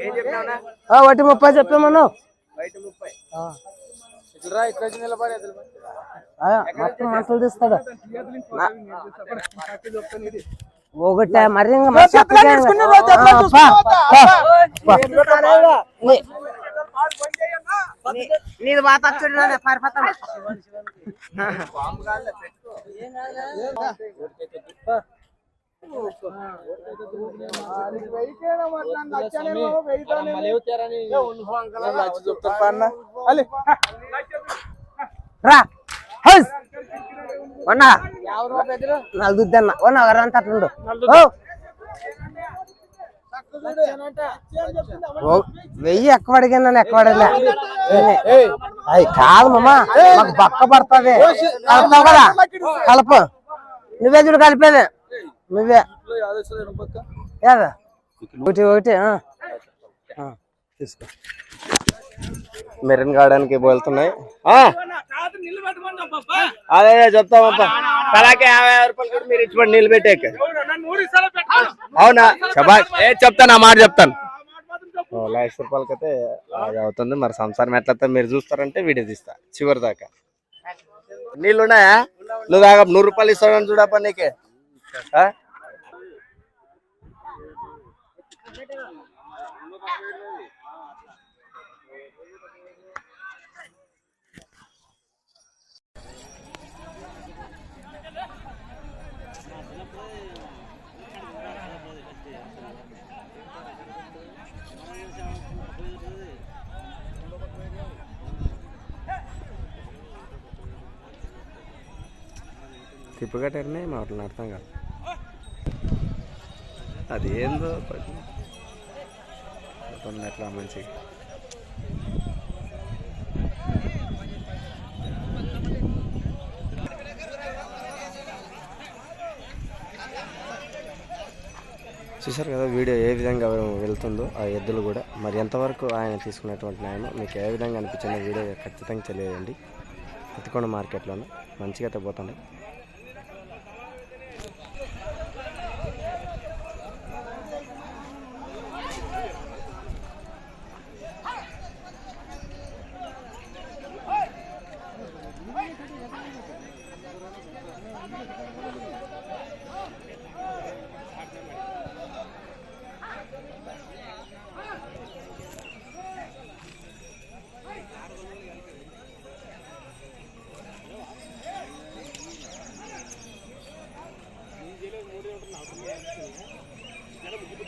ఏం చెప్పినావునా ఆ, ఒకటి ముప్పై చెప్పామన్నావు ఆ, మొత్తం మంటలు తీస్తాడు ఒకటే మరి నీది బాత చూడండి పారిపోతాను రా. హౌస్. అట్లుండు వెయ్యి ఎక్కువ అడిగాను ఎక్కువ అడగలే. అయ్యి కాదు మామా. మాకు బక్క పడుతుంది కదా కలుపు. నువ్వే చూడు కలిపేది. నువ్వే. యాదా? ఒకటి ఒకటి తీసుకో. మెరన్ గార్డెన్కి వెళ్తున్నాయి అదే చెప్తామప్ప తలాకి యాభై యాభై రూపాయలు కూడా మీరు ఇచ్చిపోండి నీళ్ళు పెట్టేక. అవునా? శబాష్. ఏ చెప్తాను ఆ మాట చెప్తాను. ఓ, లక్ష రూపాయలకైతే అది అవుతుంది. మరి సంసారం ఎట్లా మీరు చూస్తారంటే వీడియో తీస్తా. చివరి దాకా నీళ్ళు ఉన్నాయా? నువ్వు దాకా నూరు రూపాయలు ఇస్తాడని చూడప్ప నీకే. తిప్పగట్టారనే మా అర్థం కాదు. అది ఏందో పని ఎట్లా మంచిగా చూశారు కదా వీడియో ఏ విధంగా వెళ్తుందో ఆ ఎద్దులు కూడా. మరి ఎంతవరకు ఆయన తీసుకున్నటువంటి న్యాయం మీకు ఏ విధంగా అనిపించిందో వీడియో ఖచ్చితంగా తెలియదండి ఎత్తుకొండ మార్కెట్లోనే మంచిగా అయితే మూడే ఉంటుంది నాకు